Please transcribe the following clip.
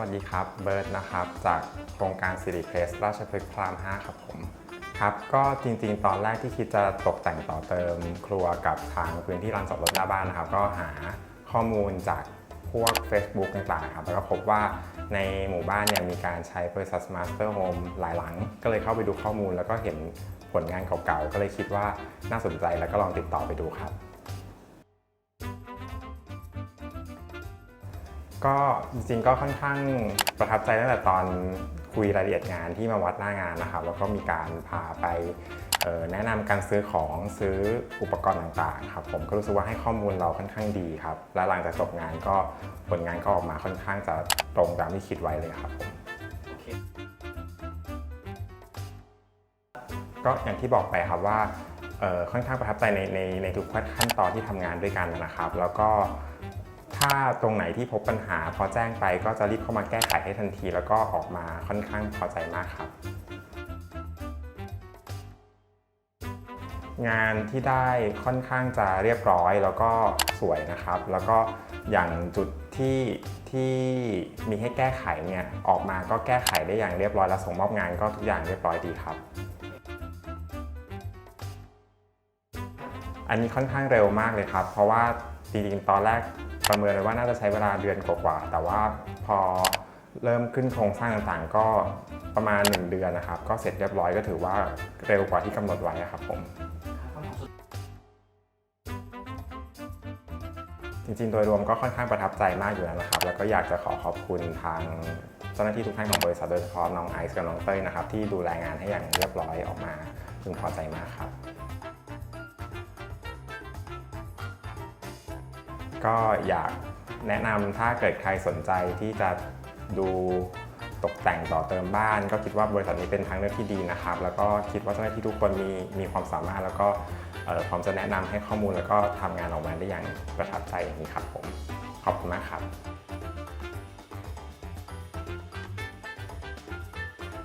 วัสดีครับ เบิร์ดนะครับ จากโครงการสิริเพลสราชพฤกษ์พราม 5 ครับผม ครับ ก็จริงๆ ตอนแรกที่คิดจะตกแต่งต่อเติมครัวกับทางพื้นที่ลานจอดรถหน้าบ้านนะครับ ก็หาข้อมูลจากพวก Facebook ต่างๆครับ แล้วก็พบว่าในหมู่บ้านเนี่ยมีการใช้บริษัท Master Home หลายหลัง ก็เลยเข้าไปดูข้อมูลแล้วก็เห็นผลงานเก่าๆ ก็เลยคิดว่าน่าสนใจแล้วก็ลองติดต่อไปดูครับ ก็จริงๆก็ค่อนข้างประทับใจตั้งแต่ตอนคุยรายละเอียดงานที่มาวัดหน้างานนะครับแล้วก็มีการพาไปแนะนำการซื้อของซื้ออุปกรณ์ต่างๆครับผมก็รู้สึกว่าให้ข้อมูลเราค่อนข้างดีครับ และหลังจากจบงานก็ผลงานก็ออกมาค่อนข้างจะตรงตามที่คิดไว้เลยครับผมก็อย่างที่บอกไปครับว่าค่อนข้างประทับใจในในในทุกขั้นตอนที่ทำงานด้วยกันนะครับ แล้วก็ ถ้าตรงไหนที่พบปัญหาพอแจ้งไปก็จะรีบเข้ามาแก้ไขให้ทันที แล้วก็ออกมาค่อนข้างพอใจมากครับ งานที่ได้ค่อนข้างจะเรียบร้อยแล้วก็สวยนะครับ แล้วก็อย่างจุดที่ที่มีให้แก้ไขเนี่ยออกมาก็แก้ไขได้อย่างเรียบร้อยและส่งมอบงานก็ทุกอย่างเรียบร้อยดีครับ อันนี้ค่อนข้างเร็วมากเลยครับ เพราะว่า จริงๆตอนแรกประเมินไว้ว่าน่าจะใช้เวลาเดือนกว่าๆแต่ว่าพอเริ่มขึ้นโครงสร้างต่างๆ ก็ประมาณ 1 เดือนนะครับ ก็เสร็จเรียบร้อยก็ถือว่าเร็วกว่าที่กำหนดไว้ครับผม จริงๆ โดยรวมก็ค่อนข้างประทับใจมากอยู่แล้วนะครับ แล้วก็อยากจะขอขอบคุณทางเจ้าหน้าที่ทุกท่านของบริษัทโดยเฉพาะน้องไอซ์กับน้องเต้ยนะครับที่ดูแลงานให้อย่างเรียบร้อยออกมาพึงพอใจมากครับ ก็อยากแนะนำถ้าเกิดใครสนใจที่จะดูตกแต่งต่อเติมบ้าน ก็คิดว่าบริษัทนี้เป็นทางเลือกที่ดีนะครับ แล้วก็คิดว่าเจ้าหน้าที่ทุกคนมีมีความสามารถ แล้วก็พร้อมจะแนะนำให้ข้อมูลแล้วก็ทำงานออกมาได้อย่างประทับใจอย่างนี้ครับผมขอบคุณมากครับ